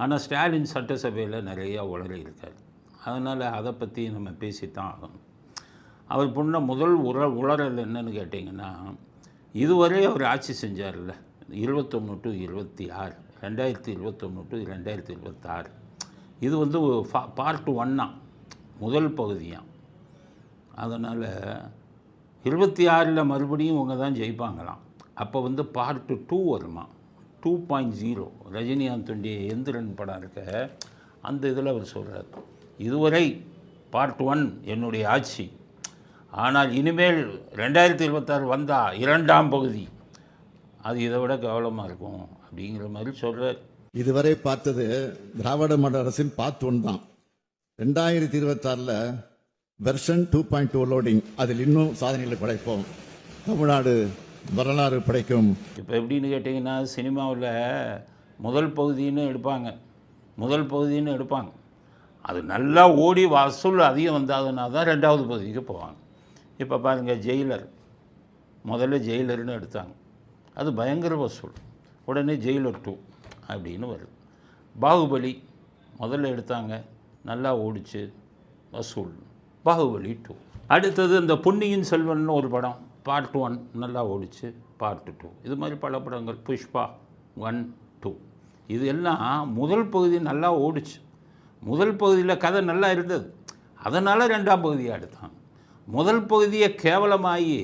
ஆனால் ஸ்டாலின் சட்டசபையில் நிறையா உளறி இருக்கார். அதனால் அதை பற்றி நம்ம பேசித்தான் ஆகணும். அவர் பண்ண முதல் உர உளறல் என்னன்னு கேட்டிங்கன்னா இதுவரை அவர் ஆட்சி செஞ்சார்ல இருபத்தொன்று டு இருபத்தி ஆறு ரெண்டாயிரத்தி இருபத்தொன்று டு ரெண்டாயிரத்தி இருபத்தாறு இது வந்து பார்ட் ஒன்னா முதல் பகுதியாம் அதனால் இருபத்தி ஆறில் மறுபடியும் இவங்க தான் ஜெயிப்பாங்களாம். அப்போ வந்து பார்ட்டு டூ வருமா? டூ பாயிண்ட் ஜீரோ ரஜினிகாந்துடைய எந்திரன் படம் இருக்க அந்த இதில் அவர் சொல்கிறார் இதுவரை பார்ட் ஒன் என்னுடைய ஆட்சி. ஆனால் இனிமேல் ரெண்டாயிரத்தி இருபத்தாறு வந்தால் இரண்டாம் பகுதி. அது இதை விட கவலமாக இருக்கும் அப்படிங்கிற மாதிரி சொல்கிறார் இதுவரை பார்த்தது திராவிட மாடல் அரசின் பார்ட் ஒன் தான். ரெண்டாயிரத்தி இருபத்தாறில் version two point two loading அதில் இன்னும் சாதனைகளை படைப்போம். தமிழ்நாடு வரலாறு படைக்கும். இப்போ எப்படின்னு கேட்டிங்கன்னா சினிமாவில் முதல் பகுதின்னு எடுப்பாங்க. முதல் பகுதின்னு எடுப்பாங்க. அது நல்லா ஓடி வசூல் அதிகம் வந்தாதுன்னா தான் ரெண்டாவது பகுதிக்கு போவாங்க. இப்போ பாருங்கள் ஜெயிலர். முதல்ல ஜெயிலர்னு எடுத்தாங்க. அது பயங்கர வசூல். உடனே ஜெயிலர் டூ அப்படின்னு வருது. பாகுபலி முதல்ல எடுத்தாங்க. நல்லா ஓடிச்சு வசூல். பாகுபலி டூ. அடுத்தது இந்த பொன்னியின் செல்வன் ஒரு படம். பார்ட் ஒன் நல்லா ஓடிச்சு பார்ட் டூ இது மாதிரி பல படங்கள். புஷ்பா ஒன் டூ இது எல்லாம் முதல் பகுதி நல்லா ஓடிச்சு. முதல் பகுதியில் கதை நல்லா இருந்தது. அதனால் ரெண்டாம் பகுதியை எடுத்தான். முதல் பகுதியை கேவலமாகி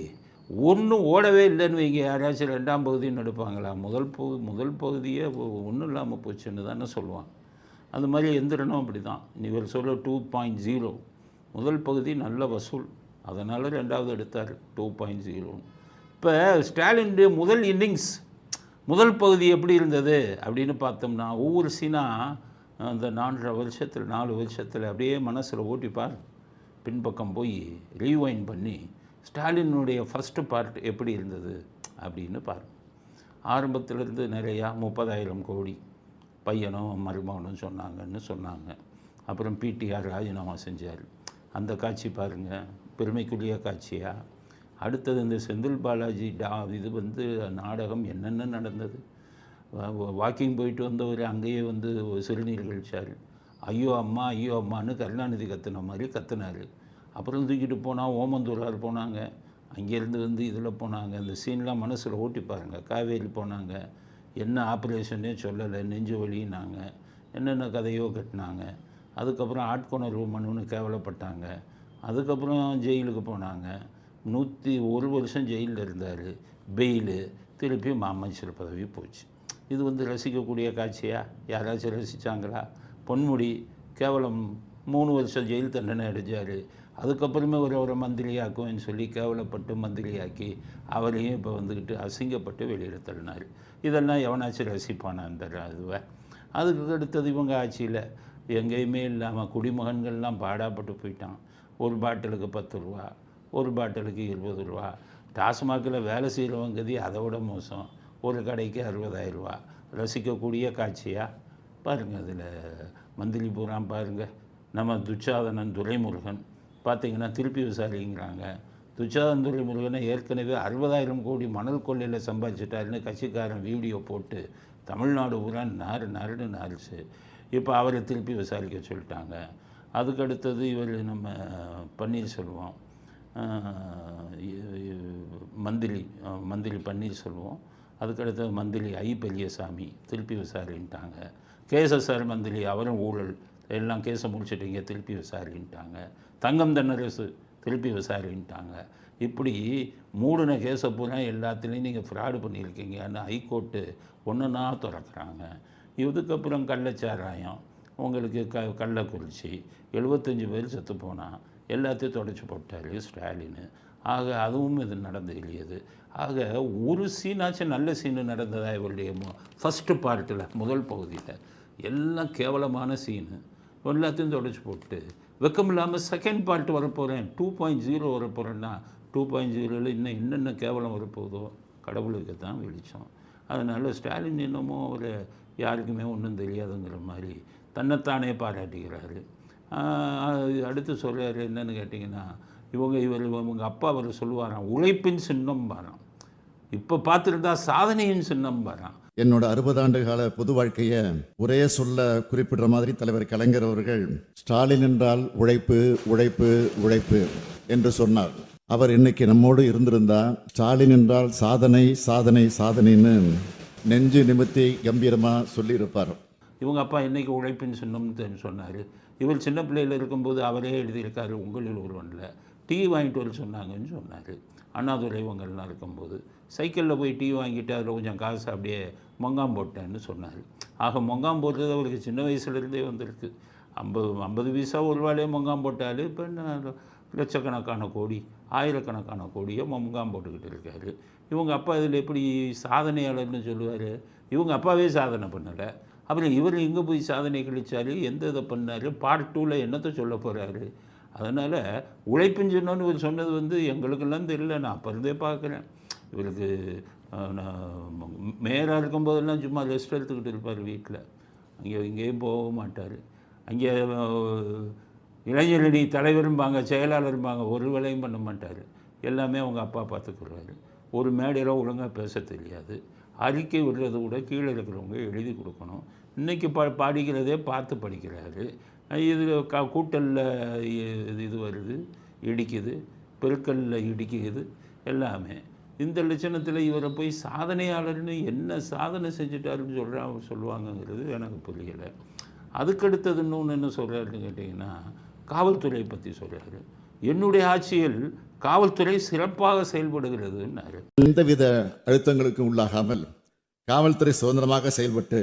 ஒன்றும் ஓடவே இல்லைன்னு வைங்க. யாராச்சும் ரெண்டாம் பகுதின்னு எடுப்பாங்களா? முதல் பகு முதல் பகுதியே ஒன்றும் இல்லாமல் போச்சுன்னு தானே சொல்லுவாங்க. அந்த மாதிரி எந்திரனும் அப்படி தான் நீங்கள் சொல்ல டூ பாயிண்ட் ஜீரோ முதல் பகுதி நல்ல வசூல். அதனால் ரெண்டாவது எடுத்தார் டூ பாயிண்ட் ஜீரோன்னு இப்போ ஸ்டாலினுடைய முதல் இன்னிங்ஸ் முதல் பகுதி எப்படி இருந்தது அப்படின்னு பார்த்தோம்னா ஒவ்வொரு சீனாக அந்த நாலரை வருஷத்தில் நாலு வருஷத்தில் அப்படியே மனசில் ஓட்டிப்பார் பின்பக்கம் போய் ரீவைன் பண்ணி ஸ்டாலினுடைய ஃபஸ்ட்டு பார்ட் எப்படி இருந்தது அப்படின்னு பாருங்க ஆரம்பத்திலிருந்து நிறையா முப்பதாயிரம் கோடி பையனும் மருமகனும் சொன்னாங்கன்னு சொன்னாங்க. அப்புறம் பிடிஆர் ராஜினாமா செஞ்சார். அந்த காட்சி பாருங்கள் பெருமைக்குரிய காட்சியாக அடுத்தது இந்த செந்தில் பாலாஜி டா இது வந்து நாடகம் என்னென்ன நடந்தது? வாக்கிங் போயிட்டு வந்தவர் அங்கேயே வந்து சிறுநீர் கழிச்சார். ஐயோ அம்மா ஐயோ அம்மான்னு கருணாநிதி கத்துன மாதிரி கத்துனார். அப்புறம் தூக்கிட்டு போனால் ஓமந்தூரார் போனாங்க. அங்கேருந்து வந்து இதில் போனாங்க. அந்த சீன்லாம் மனசில் ஓட்டி பாருங்கள் காவேரி போனாங்க. என்ன ஆப்ரேஷனே சொல்லலை. நெஞ்சு வலின்னாங்க என்னென்ன கதையோ கட்டினாங்க. அதுக்கப்புறம் ஆட்கொணர்வு மனுன்னு கேவலப்பட்டாங்க. அதுக்கப்புறம் ஜெயிலுக்கு போனாங்க. நூற்றி ஒரு வருஷம் ஜெயிலில் இருந்தார். பெயிலு. திருப்பி அமைச்சர் பதவி போச்சு. இது வந்து ரசிக்கக்கூடிய காட்சியா? யாராச்சும் ரசித்தாங்களா பொன்முடி கேவலம் மூணு வருஷம் ஜெயில் தண்டனை அடைஞ்சார். அதுக்கப்புறமே ஒரு ஒரு மந்திரியாக்குவேன்னு சொல்லி கேவலப்பட்டு மந்திரியாக்கி அவரையும் இப்போ வந்துக்கிட்டு அசிங்கப்பட்டு வெளியில் தள்ளினார். இதெல்லாம் எவனாச்சும் ரசிப்பானா அந்த இதுவை? அதுக்கு அடுத்தது இவங்க ஆட்சியில் எங்கேயுமே இல்லாமல் குடிமகன்கள்லாம் பாடாப்பட்டு போயிட்டான். ஒரு பாட்டிலுக்கு பத்து ரூபா ஒரு பாட்டிலுக்கு இருபது ரூபா. டாஸ்மாகில் வேலை செய்கிறவங்க கதி அதை விட மோசம். ஒரு கடைக்கு அறுபதாயிரம் ரூபா. ரசிக்கக்கூடிய காட்சியாக பாருங்கள் அதில். மந்திரி பூரா பாருங்கள் நம்ம துச்சாதனன் துரைமுருகன். பார்த்திங்கன்னா திருப்பி விசாரிங்கிறாங்க துச்சாதன் துரைமுருகனை ஏற்கனவே அறுபதாயிரம் கோடி மணல் கொள்ளையில் சம்பாதிச்சிட்டாருன்னு கட்சிக்காரன் வீடியோ போட்டு தமிழ்நாடு பூரா நாறு நாருன்னு நாரிச்சு இப்போ அவரை திருப்பி விசாரிக்க சொல்லிட்டாங்க. அதுக்கு அடுத்தது இவர் நம்ம பன்னீர்செல்வம் மந்திரி மந்திரி பன்னீர்செல்வம் அதுக்கடுத்தது மந்திரி ஐ பெரியசாமி திருப்பி விசாரின்ட்டாங்க. கேசஸ்ஆர் மந்திரி அவரும் ஊழல் எல்லாம் கேஸை முடிச்சுட்டீங்க திருப்பி விசாரின்ட்டாங்க. தங்கம் தென்னரசு திருப்பி விசாரின்ட்டாங்க. இப்படி மூடின கேஸை பூரா எல்லாத்துலேயும் நீங்கள் ஃப்ராடு பண்ணியிருக்கீங்கன்னு ஹைகோர்ட்டு ஒன்றுனா திறக்கிறாங்க. இதுக்கப்புறம் கள்ளச்சாராயம் உங்களுக்கு க கள்ளக்குறிச்சி எழுபத்தஞ்சி பேர் செத்து போனால் எல்லாத்தையும் தொடச்சி போட்டார் ஸ்டாலின். ஆக அதுவும் இது நடந்து இல்லையது ஆக ஒரு சீனாச்சும் நல்ல சீனு நடந்ததா இவருடைய ஃபஸ்ட்டு பார்ட்டில் முதல் பகுதியில். எல்லாம் கேவலமான சீனு. எல்லாத்தையும் தொடச்சி போட்டு வெக்கம் இல்லாமல் செகண்ட் பார்ட் வரப்போகிறேன் டூ பாயிண்ட் ஜீரோ வரப்போகிறேன்னா டூ பாயிண்ட் ஜீரோவில் இன்னும் என்னென்ன கேவலம் வரப்போகுதோ கடவுளுக்கு தான் வெளிச்சம். அதனால் ஸ்டாலின் என்னமோ ஒரு யாருக்குமே ஒன்றும் தெரியாதுங்கிற மாதிரி தன்னைத்தானே பாராட்டுகிறாரு. அடுத்து சொல்கிறார் என்னன்னு கேட்டிங்கன்னா இவங்க இவர் இவங்க அப்பா அவர் சொல்லுவாராம் உழைப்பின் சின்னம் பாராம். இப்போ பார்த்துருந்தா சாதனையின் சின்னம் வரான் என்னோட அறுபது ஆண்டு கால பொது வாழ்க்கையை ஒரே சொல்ல குறிப்பிடுற மாதிரி தலைவர் கலைஞர் அவர்கள் ஸ்டாலின் என்றால் உழைப்பு உழைப்பு உழைப்பு என்று சொன்னார். அவர் இன்னைக்கு நம்மோடு இருந்திருந்தா ஸ்டாலின் என்றால் சாதனை சாதனை சாதனைன்னு நெஞ்சு நிமித்தி கம்பீரமாக சொல்லியிருப்பார் இவங்க அப்பா இன்றைக்கி உழைப்பின் சின்னம்னு சொன்னார். இவர் சின்ன பிள்ளையில் இருக்கும்போது அவரே எழுதியிருக்காரு உங்களில் ஒருவனில். டீ வாங்கிட்டு வர சொன்னாங்கன்னு சொன்னார். அண்ணாதுரை இவங்கெல்லாம் இருக்கும்போது சைக்கிளில் போய் டீ வாங்கிட்டு அதில் கொஞ்சம் காசு அப்படியே மொங்காம் போட்டேன்னு சொன்னார். ஆக மொங்காம் போடுறது அவருக்கு சின்ன வயசுலேருந்தே வந்திருக்கு. ஐம்பது ஐம்பது பைசா ஒரு ரூபாயிலே மொங்காம் போட்டால் இப்போ என்ன லட்சக்கணக்கான கோடி ஆயிரக்கணக்கான கோடியை மொங்காம் போட்டுக்கிட்டு இருக்காரு. இவங்க அப்பா இதில் எப்படி சாதனையாளர்னு சொல்லுவார்? இவங்க அப்பாவே சாதனை பண்ணலை. அப்புறம் இவர் எங்கே போய் சாதனை கழிச்சார் எந்த இதை பண்ணார் பார்ட் டூவில் என்னத்தை சொல்ல போகிறாரு அதனால் உழைப்புன்னு சொன்னோன்னு இவர் சொன்னது வந்து எங்களுக்கெல்லாம் தெரியல நான் அப்போ இருந்தே பார்க்குறேன். இவருக்கு நான் மேயராக இருக்கும்போதெல்லாம் சும்மா ரெஸ்ட் எடுத்துக்கிட்டு இருப்பார் வீட்டில் அங்கே இங்கேயும் போக மாட்டார். அங்கே இளைஞரணி தலைவரும்பாங்க செயலாளரும்பாங்க ஒரு வேலையும் பண்ண மாட்டார். எல்லாமே அவங்க அப்பா பார்த்துக்குறாரு. ஒரு மேடையில் ஒழுங்காக பேச தெரியாது. அறிக்கை விடுறது கூட கீழே இருக்கிறவங்க எழுதி கொடுக்கணும். இன்றைக்கி பா படிக்கிறதே பார்த்து படிக்கிறாரு. இது க கூட்டலில் இது இது வருது இடிக்குது பெருக்கல்ல இடிக்குது எல்லாமே. இந்த லட்சணத்தில் இவரை போய் சாதனையாளர்னு என்ன சாதனை செஞ்சுட்டாருன்னு சொல்கிறா சொல்லுவாங்கங்கிறது எனக்கு புரியலை. அதுக்கடுத்தது இன்னொன்று என்ன சொல்கிறாருன்னு கேட்டிங்கன்னா காவல்துறையை பற்றி சொல்கிறாரு என்னுடைய ஆட்சியில் காவல்துறை சிறப்பாக செயல்படுகிறதுன்னாரு. எந்தவித அழுத்தங்களுக்கு உள்ளாகாமல் காவல்துறை சுதந்திரமாக செயல்பட்டு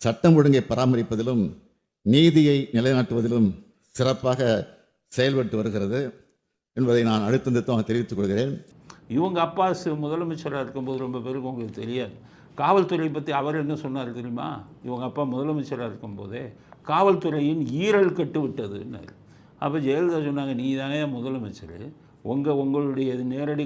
சட்டம் ஒழுங்கை பராமரிப்பதிலும் நீதியை நிலைநாட்டுவதிலும் சிறப்பாக செயல்பட்டு வருகிறது என்பதை நான் அழுத்தம் திருத்தமாக தெரிவித்துக் கொள்கிறேன். இவங்க அப்பா முதலமைச்சராக இருக்கும்போது ரொம்ப பேருக்கு உங்களுக்கு தெரியாது. காவல்துறை பற்றி அவர் என்ன சொன்னார் தெரியுமா? இவங்க அப்பா முதலமைச்சராக இருக்கும்போதே காவல்துறையின் ஈரல் கட்டு விட்டதுன்னாரு. அப்போ ஜெயலலிதா சொன்னாங்க நீ தானே முதலமைச்சர். உங்கள் உங்களுடைய நேரடி